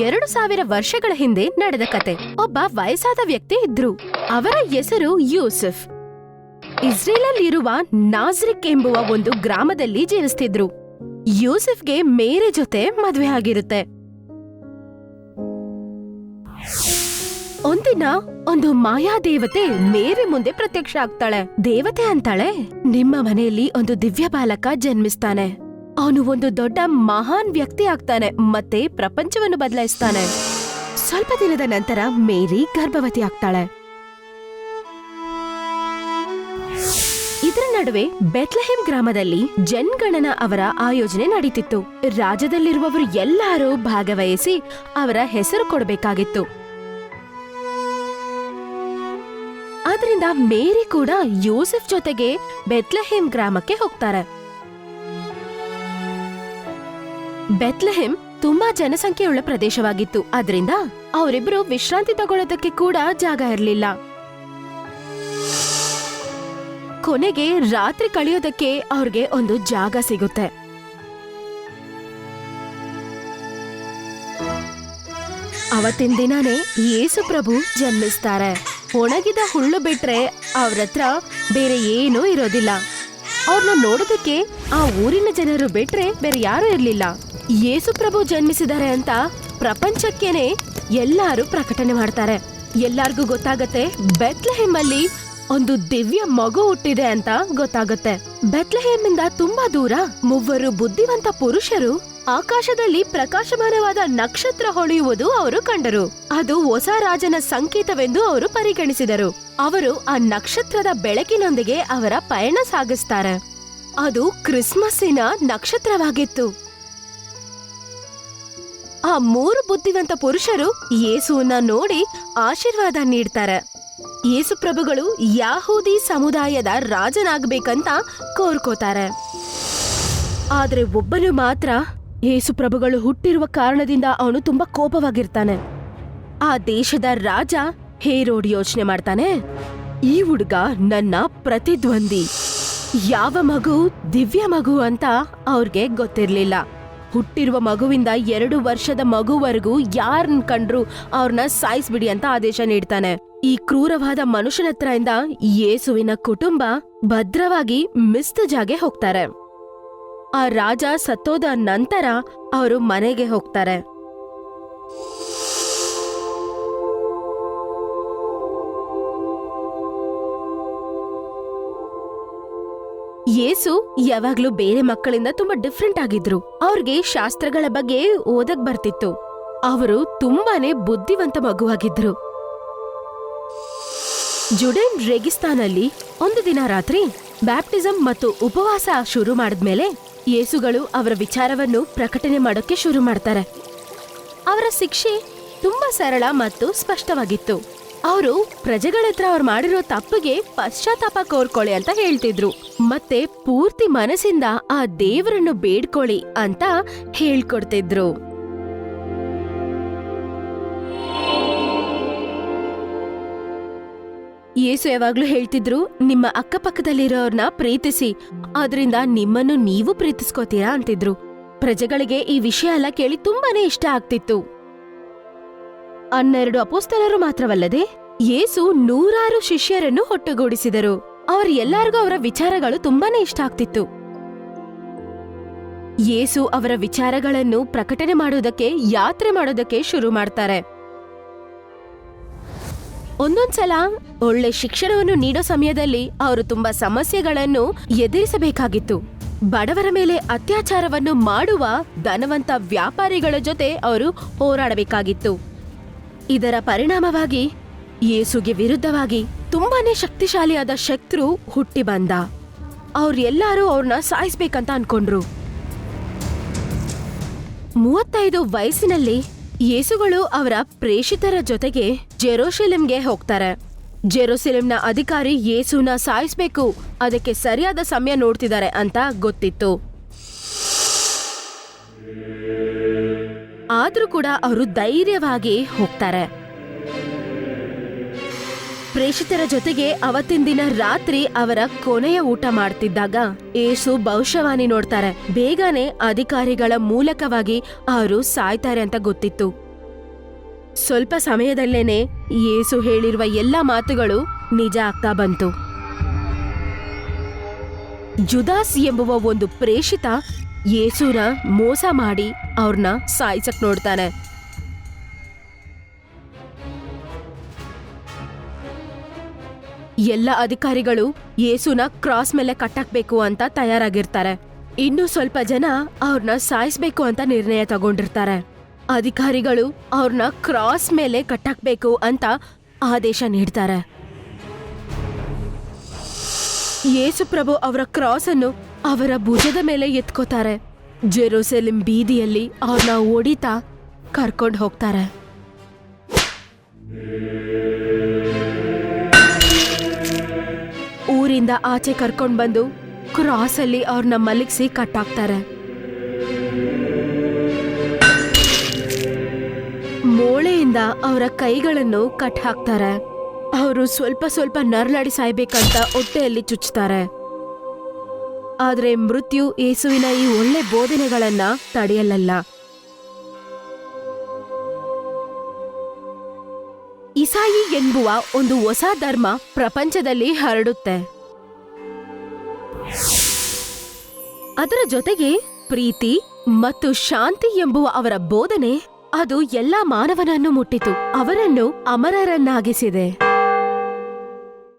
ಎರಡು ಸಾವಿರ ವರ್ಷಗಳ ಹಿಂದೆ ನಡೆದ ಕತೆ. ಒಬ್ಬ ವಯಸ್ಸಾದ ವ್ಯಕ್ತಿ ಇದ್ರು. ಅವರ ಹೆಸರು ಯೂಸುಫ್. ಇಸ್ರೇಲಲ್ಲಿರುವ ನಾಜ್ರಿಕ್ ಎಂಬುವ ಒಂದು ಗ್ರಾಮದಲ್ಲಿ ಜೀವಿಸ್ತಿದ್ರು ಯೂಸುಫ್ಗೆ ಮೇರೆ ಜೊತೆ ಮದುವೆ ಆಗಿರುತ್ತೆ. ಒಂದಿನ ಒಂದು ಮಾಯಾ ದೇವತೆ ಮೇರೆ ಮುಂದೆ ಪ್ರತ್ಯಕ್ಷ ಆಗ್ತಾಳೆ. ದೇವತೆ ಅಂತಾಳೆ, ನಿಮ್ಮ ಮನೆಯಲ್ಲಿ ಒಂದು ದಿವ್ಯ ಬಾಲಕ ಜನ್ಮಿಸ್ತಾನೆ. ಅವನು ಒಂದು ದೊಡ್ಡ ಮಹಾನ್ ವ್ಯಕ್ತಿ ಆಗ್ತಾನೆ, ಮತ್ತೆ ಪ್ರಪಂಚವನ್ನು ಬದಲಾಯಿಸ್ತಾನೆ. ಸ್ವಲ್ಪ ದಿನದ ನಂತರ ಮೇರಿ ಗರ್ಭವತಿ ಆಗ್ತಾಳೆ. ಇದರ ನಡುವೆ ಬೆತ್ಲಹೇಮ್ ಗ್ರಾಮದಲ್ಲಿ ಜನ್ಗಣನ ಅವರ ಆಯೋಜನೆ ನಡೀತಿತ್ತು. ರಾಜ್ಯದಲ್ಲಿರುವವರು ಎಲ್ಲರೂ ಭಾಗವಹಿಸಿ ಅವರ ಹೆಸರು ಕೊಡಬೇಕಾಗಿತ್ತು. ಆದ್ರಿಂದ ಮೇರಿ ಕೂಡ ಯೂಸೆಫ್ ಜೊತೆಗೆ ಬೆತ್ಲಹೇಮ್ ಗ್ರಾಮಕ್ಕೆ ಹೋಗ್ತಾರೆ. ಬೆತ್ಲಹೆಮ್ ತುಂಬಾ ಜನಸಂಖ್ಯೆಯುಳ್ಳ ಪ್ರದೇಶವಾಗಿತ್ತು. ಅದರಿಂದ ಅವರಿಬ್ರು ವಿಶ್ರಾಂತಿ ತಗೊಳ್ಳೋದಕ್ಕೆ ಕೂಡ ಜಾಗ ಇರಲಿಲ್ಲ. ಕೊನೆಗೆ ರಾತ್ರಿ ಕಳೆಯೋದಕ್ಕೆ ಅವ್ರಿಗೆ ಒಂದು ಜಾಗ ಸಿಗುತ್ತೆ. ಅವತ್ತಿನ ದಿನಾನೇ ಯೇಸು ಪ್ರಭು ಜನ್ಮಿಸ್ತಾರೆ. ಒಣಗಿದ ಹುಳ್ಳು ಬಿಟ್ರೆ ಅವ್ರತ್ರ ಬೇರೆ ಏನೂ ಇರೋದಿಲ್ಲ. ಅವ್ರನ್ನ ನೋಡೋದಕ್ಕೆ ಆ ಊರಿನ ಜನರು ಬಿಟ್ರೆ ಬೇರೆ ಯಾರೂ ಇರ್ಲಿಲ್ಲ. ಯೇಸು ಪ್ರಭು ಜನ್ಮಿಸಿದ್ದಾರೆ ಅಂತ ಪ್ರಪಂಚಕ್ಕೇನೆ ಎಲ್ಲಾರು ಪ್ರಕಟಣೆ ಮಾಡ್ತಾರೆ. ಎಲ್ಲಾರ್ಗೂ ಗೊತ್ತಾಗತ್ತೆ ಬೆತ್ಲಹೇಮಲ್ಲಿ ಒಂದು ದಿವ್ಯ ಮಗು ಹುಟ್ಟಿದೆ ಅಂತ ಗೊತ್ತಾಗುತ್ತೆ. ಬೆತ್ಲೆಹೆಮ್ ಇಂದ ತುಂಬಾ ದೂರ ಮೂವರು ಬುದ್ಧಿವಂತ ಪುರುಷರು ಆಕಾಶದಲ್ಲಿ ಪ್ರಕಾಶಮಾನವಾದ ನಕ್ಷತ್ರ ಹೊಳೆಯುವುದು ಅವರು ಕಂಡರು. ಅದು ಹೊಸ ರಾಜನ ಸಂಕೇತವೆಂದು ಅವರು ಪರಿಗಣಿಸಿದರು. ಅವರು ಆ ನಕ್ಷತ್ರದ ಬೆಳಕಿನೊಂದಿಗೆ ಅವರ ಪಯಣ ಸಾಗಿಸ್ತಾರೆ. ಅದು ಕ್ರಿಸ್ಮಸ್ಸಿನ ನಕ್ಷತ್ರವಾಗಿತ್ತು. ಆ ಮೂರು ಬುದ್ಧಿವಂತ ಪುರುಷರು ಯೇಸುವನ್ನ ನೋಡಿ ಆಶೀರ್ವಾದ ನೀಡ್ತಾರೆ. ಯೇಸು ಪ್ರಭುಗಳು ಯಾಹೂದಿ ಸಮುದಾಯದ ರಾಜನಾಗಬೇಕಂತ ಕೋರ್ಕೋತಾರೆ. ಆದ್ರೆ ಒಬ್ಬನು ಮಾತ್ರ ಯೇಸು ಪ್ರಭುಗಳು ಹುಟ್ಟಿರುವ ಕಾರಣದಿಂದ ಅವನು ತುಂಬಾ ಕೋಪವಾಗಿರ್ತಾನೆ. ಆ ದೇಶದ ರಾಜ ಹೇರೋಡ್ ಯೋಚನೆ ಮಾಡ್ತಾನೆ, ಈ ಹುಡುಗ ನನ್ನ ಪ್ರತಿದ್ವಂದಿ ಯಾವ ಮಗು ದಿವ್ಯ ಮಗು ಅಂತ ಅವ್ರಿಗೆ ಗೊತ್ತಿರ್ಲಿಲ್ಲ. ಹುಟ್ಟಿರುವ ಮಗುವಿಂದ ಎರಡು ವರ್ಷದ ಮಗುವರೆಗೂ ಯಾರನ್ನ ಕಂಡ್ರು ಅವ್ರನ್ನ ಸಾಯಿಸ್ಬಿಡಿ ಅಂತ ಆದೇಶ ನೀಡ್ತಾನೆ. ಈ ಕ್ರೂರವಾದ ಮನುಷ್ಯನ ಹತ್ರದಿಂದ ಯೇಸುವಿನ ಕುಟುಂಬ ಭದ್ರವಾಗಿ ಮಿಸ್ತಜಾಗೆ ಹೋಗ್ತಾರೆ. ಆ ರಾಜ ಸತ್ತೋದ ನಂತರ ಅವರು ಮನೆಗೆ ಹೋಗ್ತಾರೆ. ಯೇಸು ಯಾವಾಗ್ಲೂ ಬೇರೆ ಮಕ್ಕಳಿಂದ ತುಂಬಾ ಡಿಫ್ರೆಂಟ್ ಆಗಿದ್ರು. ಅವ್ರಿಗೆ ಶಾಸ್ತ್ರಗಳ ಬಗ್ಗೆ ಓದಕ್ ಬರ್ತಿತ್ತು. ಅವರು ತುಂಬಾನೇ ಬುದ್ಧಿವಂತ ಮಗುವಾಗಿದ್ರು. ಜುಡೇನ್ ರೇಗಿಸ್ತಾನಲ್ಲಿ ಒಂದು ದಿನ ರಾತ್ರಿ ಬ್ಯಾಪ್ಟಿಸಂ ಮತ್ತು ಉಪವಾಸ ಶುರು ಮಾಡಿದ್ಮೇಲೆ ಯೇಸುಗಳು ಅವರ ವಿಚಾರವನ್ನು ಪ್ರಕಟಣೆ ಮಾಡೋಕೆ ಶುರು ಮಾಡ್ತಾರೆ. ಅವರ ಶಿಕ್ಷೆ ತುಂಬಾ ಸರಳ ಮತ್ತು ಸ್ಪಷ್ಟವಾಗಿತ್ತು. ಅವರು ಪ್ರಜೆಗಳ ಹತ್ರ ಅವ್ರು ಮಾಡಿರೋ ತಪ್ಪಿಗೆ ಪಶ್ಚಾತ್ತಾಪ ಕೋರ್ಕೊಳ್ಳಿ ಅಂತ ಹೇಳ್ತಿದ್ರು. ಮತ್ತೆ ಪೂರ್ತಿ ಮನಸ್ಸಿಂದ ಆ ದೇವರನ್ನು ಬೇಡ್ಕೊಳ್ಳಿ ಅಂತ ಹೇಳ್ಕೊಡ್ತಿದ್ರು. ಯೇಸು ಯಾವಾಗ್ಲೂ ಹೇಳ್ತಿದ್ರು, ನಿಮ್ಮ ಅಕ್ಕಪಕ್ಕದಲ್ಲಿರೋರ್ನ ಪ್ರೀತಿಸಿ, ಆದ್ರಿಂದ ನಿಮ್ಮನ್ನು ನೀವು ಪ್ರೀತಿಸ್ಕೋತೀರಾ ಅಂತಿದ್ರು. ಪ್ರಜೆಗಳಿಗೆ ಈ ವಿಷಯ ಎಲ್ಲ ಕೇಳಿ ತುಂಬಾನೇ ಇಷ್ಟ ಆಗ್ತಿತ್ತು. ಹನ್ನೆರಡು ಅಪೋಸ್ತಲರು ಮಾತ್ರವಲ್ಲದೆ ಯೇಸು ನೂರಾರು ಶಿಷ್ಯರನ್ನು ಒಟ್ಟುಗೂಡಿಸಿದರು. ಅವ್ರ ಎಲ್ಲರಿಗೂ ಅವರ ವಿಚಾರಗಳು ತುಂಬಾನೇ ಇಷ್ಟ ಆಗ್ತಿತ್ತು. ಯೇಸು ಅವರ ವಿಚಾರಗಳನ್ನು ಪ್ರಕಟಣೆ ಮಾಡುವುದಕ್ಕೆ, ಯಾತ್ರೆ ಮಾಡೋದಕ್ಕೆ ಶುರು ಮಾಡ್ತಾರೆ. ಒಂದೊಂದ್ಸಲ ಒಳ್ಳೆ ಶಿಕ್ಷಣವನ್ನು ನೀಡೋ ಸಮಯದಲ್ಲಿ ಅವರು ತುಂಬಾ ಸಮಸ್ಯೆಗಳನ್ನು ಎದುರಿಸಬೇಕಾಗಿತ್ತು. ಬಡವರ ಮೇಲೆ ಅತ್ಯಾಚಾರವನ್ನು ಮಾಡುವ ಧನವಂತ ವ್ಯಾಪಾರಿಗಳ ಜೊತೆ ಅವರು ಹೋರಾಡಬೇಕಾಗಿತ್ತು. ಇದರ ಪರಿಣಾಮವಾಗಿ ಯೇಸುಗೆ ವಿರುದ್ಧವಾಗಿ ತುಂಬಾನೇ ಶಕ್ತಿಶಾಲಿಯಾದ ಶತ್ರು ಹುಟ್ಟಿ ಬಂದ. ಅವ್ರೆಲ್ಲಾರು ಅವ್ರನ್ನ ಸಾಯಿಸ್ಬೇಕಂತ ಅನ್ಕೊಂಡ್ರು. ಮೂವತ್ತೈದು ವಯಸ್ಸಿನಲ್ಲಿ ಯೇಸುಗಳು ಅವರ ಪ್ರೇಷಿತರ ಜೊತೆಗೆ ಜೆರೋಶೆಲೆಂಗೆ ಹೋಗ್ತಾರೆ. ಜೆರೋಸೆಲೆಂನ ಅಧಿಕಾರಿ ಯೇಸುನ ಸಾಯಿಸ್ಬೇಕು, ಅದಕ್ಕೆ ಸರಿಯಾದ ಸಮಯ ನೋಡ್ತಿದ್ದಾರೆ ಅಂತ ಗೊತ್ತಿತ್ತು. ಆದ್ರೂ ಕೂಡ ಅವರು ಧೈರ್ಯವಾಗಿ ಹೋಗ್ತಾರೆ. ಪ್ರೇಷಿತರ ಜೊತೆಗೆ ಅವತ್ತಿನ ದಿನ ರಾತ್ರಿ ಅವರ ಕೊನೆಯ ಊಟ ಮಾಡ್ತಿದ್ದಾಗ ಏಸು ಭವಿಷ್ಯವಾಣಿ ನೋಡ್ತಾರೆ. ಬೇಗನೆ ಅಧಿಕಾರಿಗಳ ಮೂಲಕವಾಗಿ ಅವರು ಸಾಯ್ತಾರೆ ಅಂತ ಗೊತ್ತಿತ್ತು. ಸ್ವಲ್ಪ ಸಮಯದಲ್ಲೇನೆ ಏಸು ಹೇಳಿರುವ ಎಲ್ಲ ಮಾತುಗಳು ನಿಜ ಆಗ್ತಾ ಬಂತು. ಜುದಾಸ್ ಎಂಬುವ ಒಂದು ಪ್ರೇಷಿತ ಯೇಸುನ ಮೋಸ ಮಾಡಿ ಅವ್ರನ್ನ ಸಾಯಿಸಕ್ ನೋಡ್ತಾನೆ. ಎಲ್ಲ ಅಧಿಕಾರಿಗಳು ಯೇಸುನ ಕ್ರಾಸ್ ಮೇಲೆ ಕಟ್ಟಾಕ್ಬೇಕು ಅಂತ ತಯಾರಾಗಿರ್ತಾರೆ. ಇನ್ನು ಸ್ವಲ್ಪ ಜನ ಅವ್ರನ್ನ ಸಾಯಿಸ್ಬೇಕು ಅಂತ ನಿರ್ಣಯ ತಗೊಂಡಿರ್ತಾರೆ. ಅಧಿಕಾರಿಗಳು ಅವ್ರನ್ನ ಕ್ರಾಸ್ ಮೇಲೆ ಕಟ್ಟಾಕ್ಬೇಕು ಅಂತ ಆದೇಶ ನೀಡ್ತಾರೆ. ಯೇಸು ಪ್ರಭು ಅವರ ಕ್ರಾಸ್ ಅನ್ನು ಅವರ ಭುಜದ ಮೇಲೆ ಎತ್ಕೋತಾರೆ. ಜೆರೂಸೆಲಿಂ ಬೀದಿಯಲ್ಲಿ ಅವ್ರನ್ನ ಓಡಿತಾ ಕರ್ಕೊಂಡು ಹೋಗ್ತಾರೆ. ಊರಿಂದ ಆಚೆ ಕರ್ಕೊಂಡ್ ಬಂದು ಕ್ರಾಸ್ ಅಲ್ಲಿ ಅವ್ರನ್ನ ಮಲಗಿಸಿ ಕಟ್ಟಾಕ್ತಾರೆ. ಮೋಳೆಯಿಂದ ಅವರ ಕೈಗಳನ್ನು ಕಟ್ ಹಾಕ್ತಾರೆ ಅವರು ಸ್ವಲ್ಪ ಸ್ವಲ್ಪ ನರ್ಲಾಡಿ ಸಾಯ್ಬೇಕಂತ ಹೊಟ್ಟೆಯಲ್ಲಿ ಚುಚ್ತಾರೆ. ಆದ್ರೆ ಮೃತ್ಯು ಯೇಸುವಿನ ಈ ಒಳ್ಳೆ ಬೋಧನೆಗಳನ್ನ ತಡೆಯಲಲ್ಲ. ಇಸಾಯಿ ಎಂಬುವ ಒಂದು ಹೊಸ ಧರ್ಮ ಪ್ರಪಂಚದಲ್ಲಿ ಹರಡುತ್ತೆ. ಅದರ ಜೊತೆಗೆ ಪ್ರೀತಿ ಮತ್ತು ಶಾಂತಿ ಎಂಬುವ ಅವರ ಬೋಧನೆ ಅದು ಎಲ್ಲ ಮಾನವನನ್ನು ಮುಟ್ಟಿತು. ಅವರನ್ನು ಅಮರರನ್ನಾಗಿಸಿದೆ.